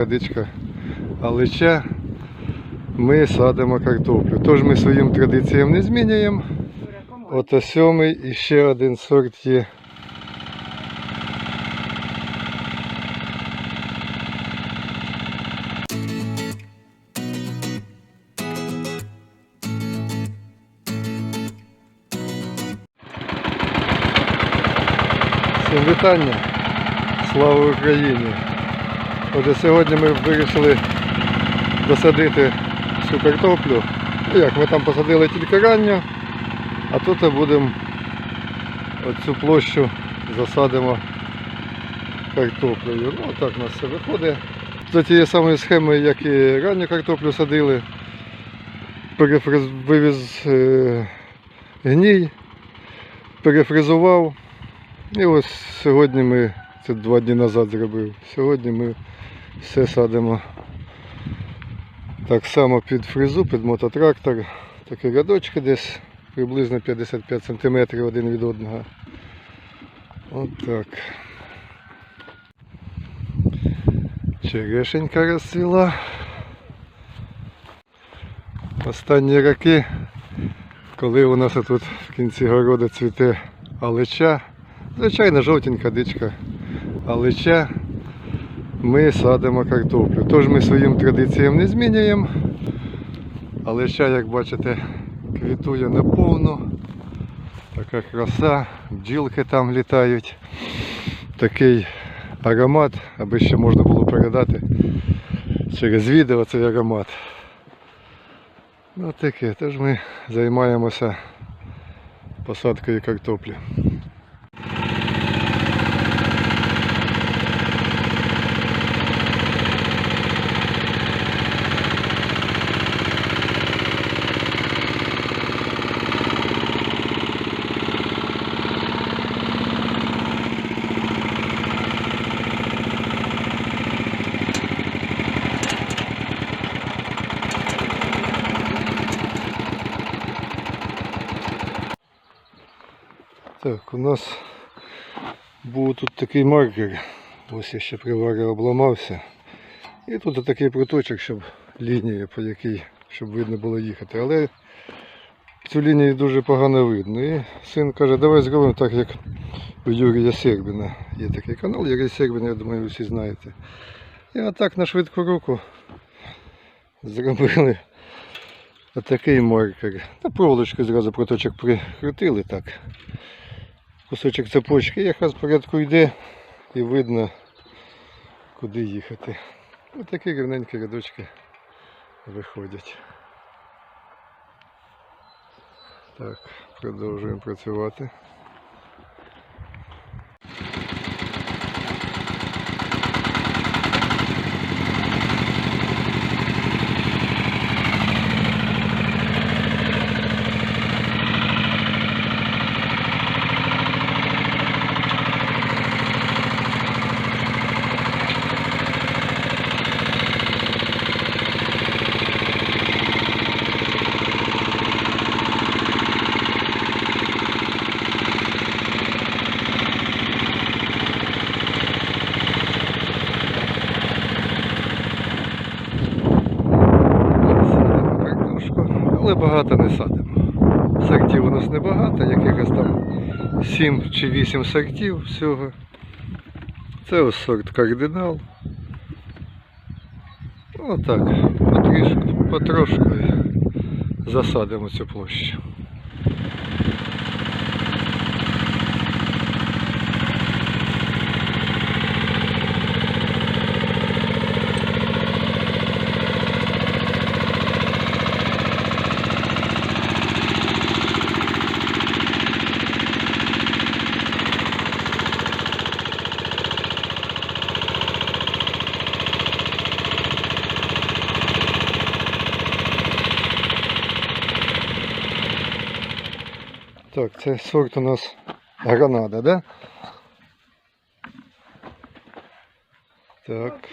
Водичка алича, ми садимо картоплю. Тож ми своїм традиціям не змінюємо. Ото сьомий і ще один сорт є. Всім вітання! Слава Україні! Отже, сьогодні ми вирішили досадити цю картоплю. Ну як, ми там посадили тільки ранню, а тут будемо оцю площу засадимо картоплею. Ну, так у нас все виходить. За тією самою схемою, як і ранню картоплю садили, перефриз... вивіз е... гній, перефризував. І ось сьогодні ми, це два дні назад зробив, сьогодні ми все садимо так само під фрезу, під мототрактор. Такі рядочки десь приблизно 55 см один від одного. От так. Черешенька розцвіла. Останні роки, коли у нас тут в кінці городу цвіте алеча, звичайно жовтенька дичка алеча, ми садимо картоплю. Тож ми своїм традиціям не змінюємо. Алеча, як бачите, квітує наповну. Така краса, бджілки там літають. Такий аромат, аби ще можна було передати через відео цей аромат. Ну таке, тож ми займаємося посадкою картоплі. Так, у нас був тут такий маркер. Ось я ще приварив обламався. І тут такий пруточок, щоб лінія, по якій, щоб видно було їхати. Але цю лінію дуже погано видно. І син каже, давай зробимо так, як у Юрія Сербіна. Є такий канал, Юрій Сербін, я думаю, ви всі знаєте. І отак на швидку руку зробили отакий маркер. Та проволочкою зразу проточок прикрутили так кусочок цепочки, якраз порядку йде і видно, куди їхати. Ось такі гривненькі рядочки виходять. Так, продовжуємо працювати. Садимо картошку, але багато не садимо. Сортів у нас небагато, якихось там 7 чи 8 сортів всього. Це ось сорт кардинал. Отак, потрішку, потрошку засадимо цю площу. Так, це сорт у нас гранада, да? Так,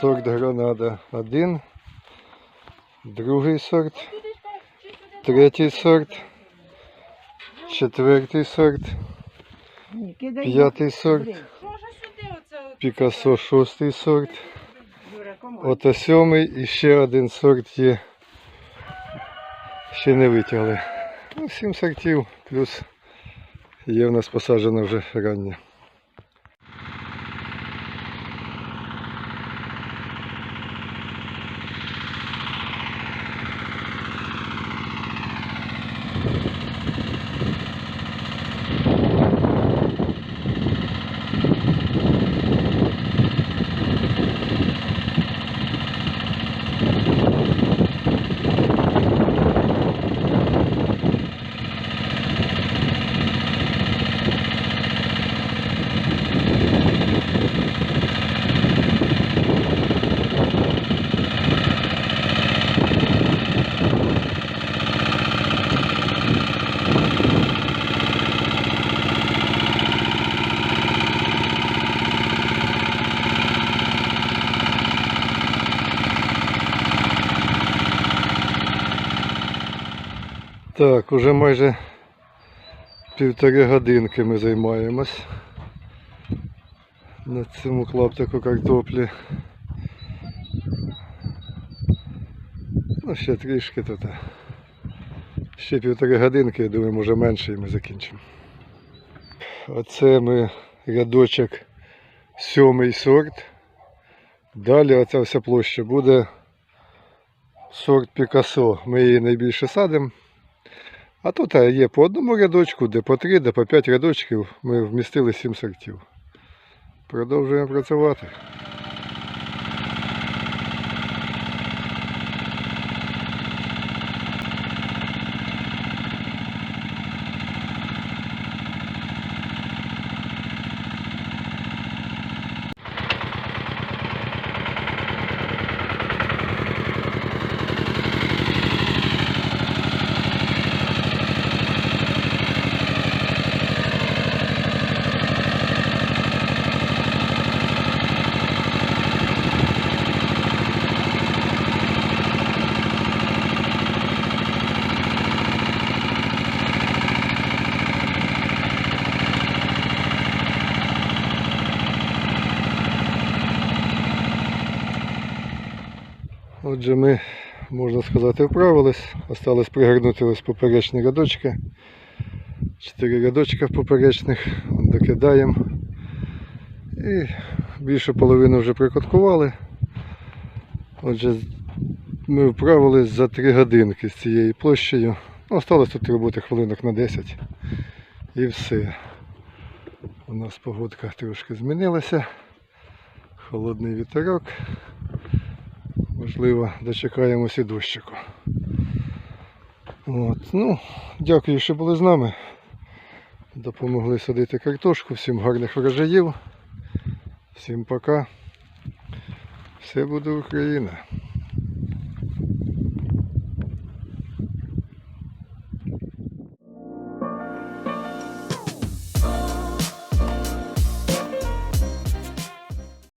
сорт гранада один, другий сорт, третій сорт, четвертий сорт, п'ятий сорт, Пікасо шостий сорт. Ото сьомий. І ще один сорт є. Ще не витягли. Ну, сім сортів, плюс є в нас посаджено вже раннє. Так, уже майже півтори годинки ми займаємось на цьому клаптику картоплі. Ну, ще трішки тут. Ще півтори годинки, я думаю, може менше і ми закінчимо. Оце ми рядочок сьомий сорт. Далі оця вся площа буде сорт Пікасо. Ми її найбільше садимо. А тут є по одному рядочку, де по три, де по п'ять рядочків ми вмістили сім сортів. Продовжуємо працювати. Отже, ми, можна сказати, вправились. Осталось пригорнути ось поперечні рядочки. Чотири рядочка поперечних. Докидаємо. І більше половину вже прикоткували. Отже, ми вправились за 3 годинки з цією площею. Ну, осталось тут роботи хвилинок на 10. І все. У нас погодка трошки змінилася. Холодний вітерок. Можливо, дочекаємося дощику. От. Ну, дякую, що були з нами. Допомогли садити картошку. Всім гарних врожаїв. Всім пока. Все буде Україна.